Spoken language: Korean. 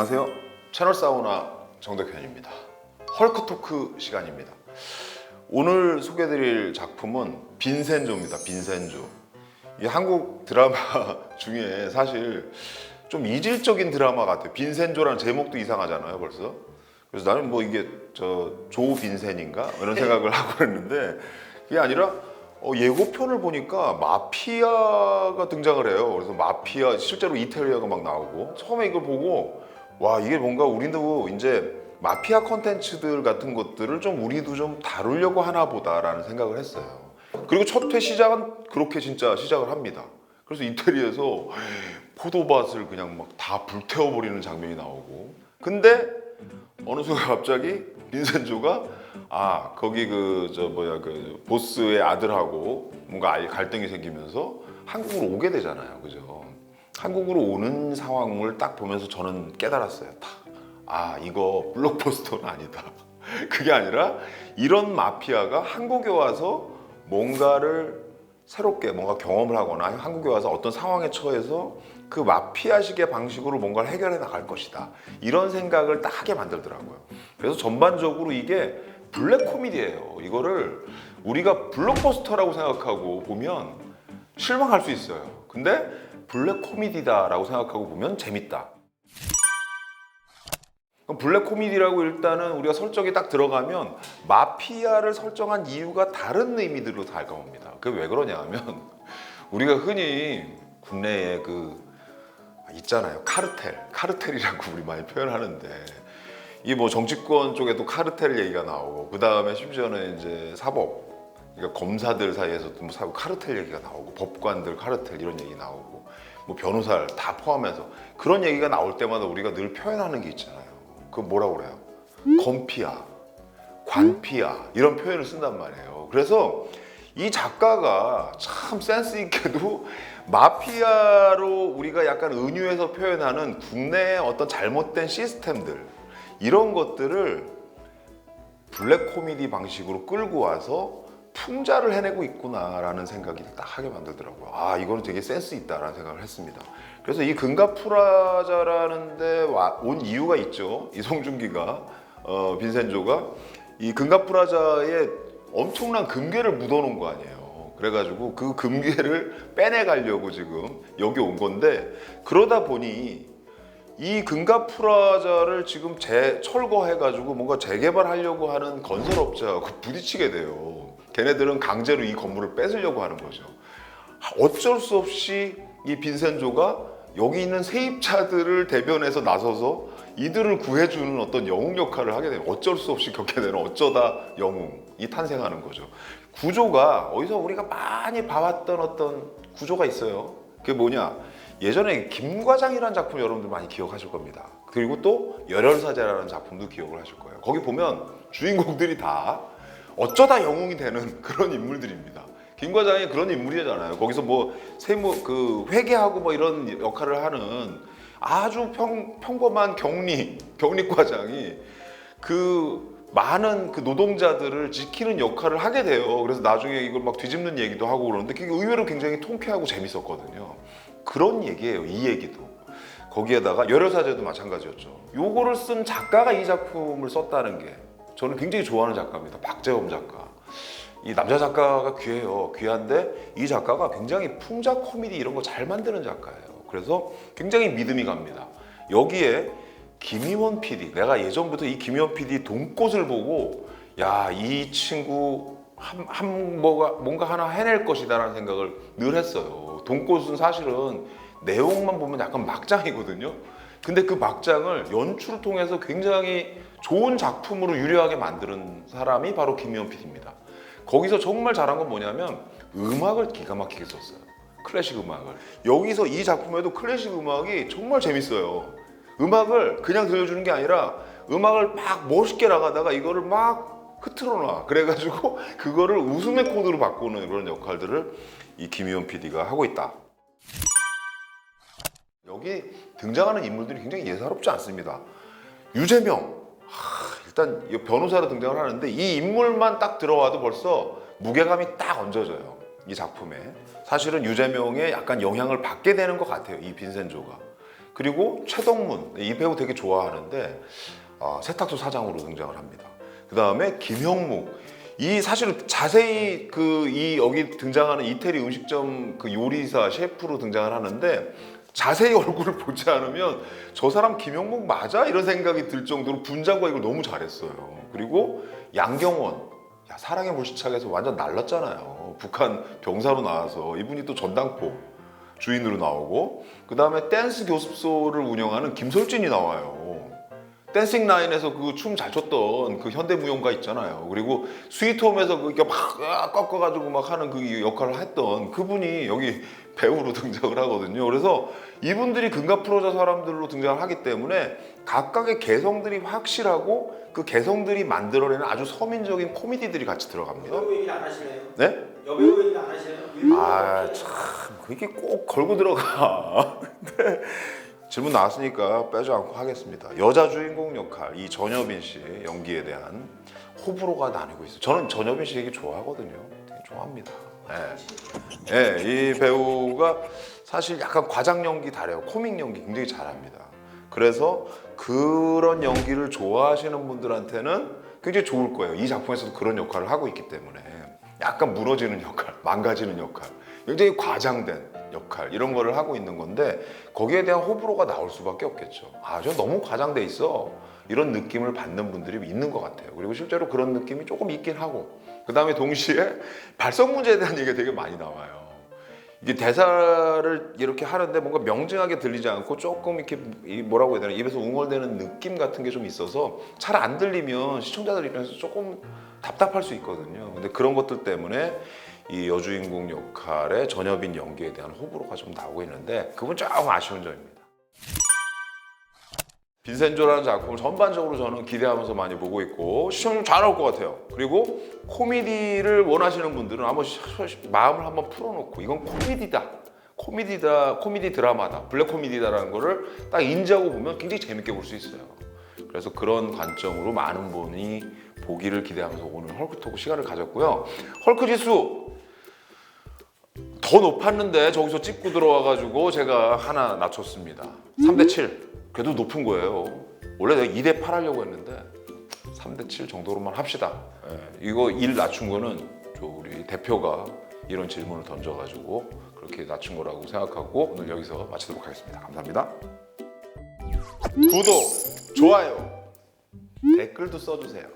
안녕하세요. 채널 사우나 정덕현입니다. 헐크 토크 시간입니다. 오늘 소개드릴 작품은 빈센조입니다. 빈센조. 이 한국 드라마 중에 사실 좀 이질적인 드라마 같아요. 빈센조라는 제목도 이상하잖아요, 벌써. 그래서 나는 뭐 이게 저 조 빈센인가 이런 생각을 하고 있는데 그게 아니라 어, 예고편을 보니까 마피아가 등장을 해요. 그래서 마피아 실제로 이태리아가 막 나오고 처음에 이걸 보고 와 이게 뭔가 우리도 이제 마피아 컨텐츠들 같은 것들을 좀 우리도 좀 다루려고 하나 보다라는 생각을 했어요. 그리고 첫 회 시작은 그렇게 진짜 시작을 합니다. 그래서 이태리에서 포도밭을 그냥 막 다 불태워버리는 장면이 나오고 근데 어느 순간 갑자기 빈센조가 아 거기 그 저 뭐야 그 보스의 아들하고 뭔가 갈등이 생기면서 한국으로 오게 되잖아요, 그죠? 한국으로 오는 상황을 딱 보면서 저는 깨달았어요. 딱. 아 이거 블록버스터는 아니다. 그게 아니라 이런 마피아가 한국에 와서 뭔가를 새롭게 뭔가 경험을 하거나 한국에 와서 어떤 상황에 처해서 그 마피아식의 방식으로 뭔가를 해결해 나갈 것이다. 이런 생각을 딱 하게 만들더라고요. 그래서 전반적으로 이게 블랙 코미디예요. 이거를 우리가 블록버스터라고 생각하고 보면 실망할 수 있어요. 근데 블랙 코미디다라고 생각하고 보면 재밌다. 블랙 코미디라고 일단은 우리가 설정이 딱 들어가면 마피아를 설정한 이유가 다른 의미들로 다가옵니다. 그게 왜 그러냐 하면 우리가 흔히 국내에 그 있잖아요. 카르텔. 카르텔이라고 우리 많이 표현하는데 이 뭐 정치권 쪽에도 카르텔 얘기가 나오고 그 다음에 심지어는 이제 사법 그러니까 검사들 사이에서도 뭐 사법 카르텔 얘기가 나오고 법관들 카르텔 이런 얘기 나오고 뭐 변호사를 다 포함해서 그런 얘기가 나올 때마다 우리가 늘 표현하는 게 있잖아요. 그 뭐라고 그래요? 검피아, 관피아 이런 표현을 쓴단 말이에요. 그래서 이 작가가 참 센스 있게도 마피아로 우리가 약간 은유해서 표현하는 국내의 어떤 잘못된 시스템들 이런 것들을 블랙 코미디 방식으로 끌고 와서 풍자를 해내고 있구나라는 생각이 딱 하게 만들더라고요. 아, 이거는 되게 센스 있다라는 생각을 했습니다. 그래서 이 금가프라자라는데 와- 온 이유가 있죠. 이송준기가 어, 빈센조가 이 금가프라자에 엄청난 금괴를 묻어놓은 거 아니에요. 그래가지고 그 금괴를 빼내가려고 지금 여기 온 건데 그러다 보니 이 금가프라자를 지금 재 철거해가지고 뭔가 재개발하려고 하는 건설업자하고 부딪히게 돼요. 걔네들은 강제로 이 건물을 뺏으려고 하는 거죠. 어쩔 수 없이 이 빈센조가 여기 있는 세입자들을 대변해서 나서서 이들을 구해주는 어떤 영웅 역할을 하게 돼요. 어쩔 수 없이 겪게 되는 어쩌다 영웅이 탄생하는 거죠. 구조가 어디서 우리가 많이 봐왔던 어떤 구조가 있어요. 그게 뭐냐? 예전에 김과장이라는 작품 여러분들 많이 기억하실 겁니다. 그리고 또 열혈사제라는 작품도 기억을 하실 거예요. 거기 보면 주인공들이 다 어쩌다 영웅이 되는 그런 인물들입니다. 김 과장이 그런 인물이잖아요. 거기서 뭐 세무 그 회계하고 뭐 이런 역할을 하는 아주 평, 평범한 격리 격리 과장이 그 많은 그 노동자들을 지키는 역할을 하게 돼요. 그래서 나중에 이걸 막 뒤집는 얘기도 하고 그러는데 그게 의외로 굉장히 통쾌하고 재밌었거든요. 그런 얘기예요. 이 얘기도. 거기에다가 열혈사제도 마찬가지였죠. 요거를 쓴 작가가 이 작품을 썼다는 게 저는 굉장히 좋아하는 작가입니다. 박재범 작가. 이 남자 작가가 귀해요. 귀한데 이 작가가 굉장히 풍자 코미디 이런 거 잘 만드는 작가예요. 그래서 굉장히 믿음이 갑니다. 여기에 김희원 PD, 내가 예전부터 이 김희원 PD 돈꽃을 보고 야 이 친구 한, 한 뭐가 뭔가 하나 해낼 것이다라는 생각을 늘 했어요. 돈꽃은 사실은 내용만 보면 약간 막장이거든요. 근데 그 막장을 연출을 통해서 굉장히 좋은 작품으로 유려하게 만드는 사람이 바로 김희원 PD입니다. 거기서 정말 잘한 건 뭐냐면 음악을 기가 막히게 썼어요. 클래식 음악을. 여기서 이 작품에도 클래식 음악이 정말 재밌어요. 음악을 그냥 들려주는 게 아니라 음악을 막 멋있게 나가다가 이거를 막 흐트러 놔. 그래가지고 그거를 웃음의 코드로 바꾸는 그런 역할들을 이 김희원 PD가 하고 있다. 여기 등장하는 인물들이 굉장히 예사롭지 않습니다. 유재명. 하, 일단 이 변호사로 등장을 하는데 이 인물만 딱 들어와도 벌써 무게감이 딱 얹어져요. 이 작품에. 사실은 유재명의 약간 영향을 받게 되는 것 같아요. 이 빈센조가. 그리고 최덕문 이 배우 되게 좋아하는데 아, 세탁소 사장으로 등장을 합니다. 그 다음에 김형묵 이 사실은 자세히 그 이 여기 등장하는 이태리 음식점 그 요리사 셰프로 등장을 하는데 자세히 얼굴을 보지 않으면 저 사람 김형묵 맞아 이런 생각이 들 정도로 분장과 이걸 너무 잘했어요. 그리고 양경원 야 사랑의 불시착에서 완전 날랐잖아요. 북한 병사로 나와서 이분이 또 전당포 주인으로 나오고 그 다음에 댄스 교습소를 운영하는 김설진이 나와요. 댄싱 라인에서 그 춤 잘 췄던 그 현대무용가 있잖아요. 그리고 스위트홈에서 그렇게 막 꺾어가지고 막 하는 그 역할을 했던 그분이 여기 배우로 등장을 하거든요. 그래서 이분들이 금가프로자 사람들로 등장을 하기 때문에 각각의 개성들이 확실하고 그 개성들이 만들어내는 아주 서민적인 코미디들이 같이 들어갑니다. 여배우 얘기는 안 하시네요. 네? 여배우 얘기는 안 하시네요. 아, 참, 그게 꼭 걸고 들어가. 근데 질문 나왔으니까 빼지 않고 하겠습니다. 여자 주인공 역할, 이 전여빈 씨 연기에 대한 호불호가 나뉘고 있어요. 저는 전여빈 씨 되게 좋아하거든요. 되게 좋아합니다. 예. 예, 이 배우가 사실 약간 과장 연기 잘해요. 코믹 연기 굉장히 잘합니다. 그래서 그런 연기를 좋아하시는 분들한테는 굉장히 좋을 거예요. 이 작품에서도 그런 역할을 하고 있기 때문에 약간 무너지는 역할, 망가지는 역할, 굉장히 과장된 역할 이런 거를 하고 있는 건데 거기에 대한 호불호가 나올 수밖에 없겠죠. 아, 저 너무 과장돼 있어. 이런 느낌을 받는 분들이 있는 것 같아요. 그리고 실제로 그런 느낌이 조금 있긴 하고 그 다음에 동시에 발성 문제에 대한 얘기가 되게 많이 나와요. 이게 대사를 이렇게 하는데 뭔가 명징하게 들리지 않고 조금 이렇게 이 뭐라고 해야 되나 입에서 웅얼대는 느낌 같은 게 좀 있어서 잘 안 들리면 시청자들 입장에서 조금 답답할 수 있거든요. 근데 그런 것들 때문에 이 여주인공 역할의 전여빈 연기에 대한 호불호가 좀 나오고 있는데 그건 조금 아쉬운 점입니다. 빈센조라는 작품을 전반적으로 저는 기대하면서 많이 보고 있고 시청 좀잘 나올 것 같아요. 그리고 코미디를 원하시는 분들은 한번 마음을 한번 풀어놓고 이건 코미디다. 코미디다, 코미디 드라마다, 블랙 코미디다라는 거를 딱 인지하고 보면 굉장히 재밌게 볼 수 있어요. 그래서 그런 관점으로 많은 분이 보기를 기대하면서 오늘 헐크토크 시간을 가졌고요. 헐크 지수 더 높았는데 저기서 찍고 들어와가지고 제가 하나 낮췄습니다. 3대 7. 그래도 높은 거예요. 원래 내가 2대 8 하려고 했는데 3대 7 정도로만 합시다. 예, 이거 1 낮춘 거는 저 우리 대표가 이런 질문을 던져가지고 그렇게 낮춘 거라고 생각하고 오늘 여기서 마치도록 하겠습니다. 감사합니다. 구독, 좋아요, 댓글도 써주세요.